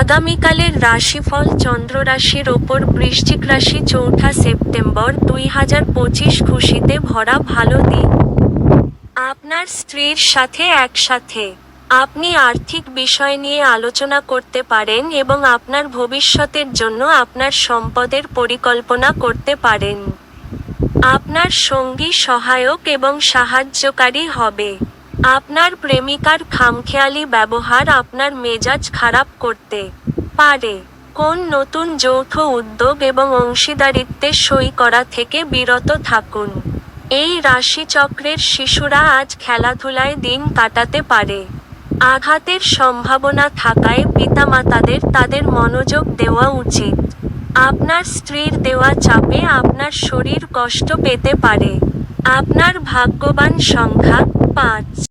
আগামীকালের রাশিফল চন্দ্র রাশির ওপর বৃশ্চিক রাশি চৌঠা সেপ্টেম্বর দুই হাজার পঁচিশ খুশিতে ভরা ভালো দিন। আপনার স্ত্রীর সাথে একসাথে আপনি আর্থিক বিষয় নিয়ে আলোচনা করতে পারেন এবং আপনার ভবিষ্যতের জন্য আপনার সম্পদের পরিকল্পনা করতে পারেন। আপনার সঙ্গী সহায়ক এবং সাহায্যকারী হবে। আপনার প্রেমিকার খামখেয়ালি ব্যবহার আপনার মেজাজ খারাপ করতে পারে। কোন নতুন যৌথ উদ্যোগ এবং অংশীদারিত্বে সই করা থেকে বিরত থাকুন। এই রাশিচক্রের শিশুরা আজ খেলাধুলায় দিন কাটাতে পারে। আঘাতের সম্ভাবনা থাকায় পিতামাতাদের তাদের মনোযোগ দেওয়া উচিত। আপনার স্ত্রীর দেওয়া চাপে আপনার শরীর কষ্ট পেতে পারে। আপনার ভাগ্যবান সংখ্যা পাঁচ।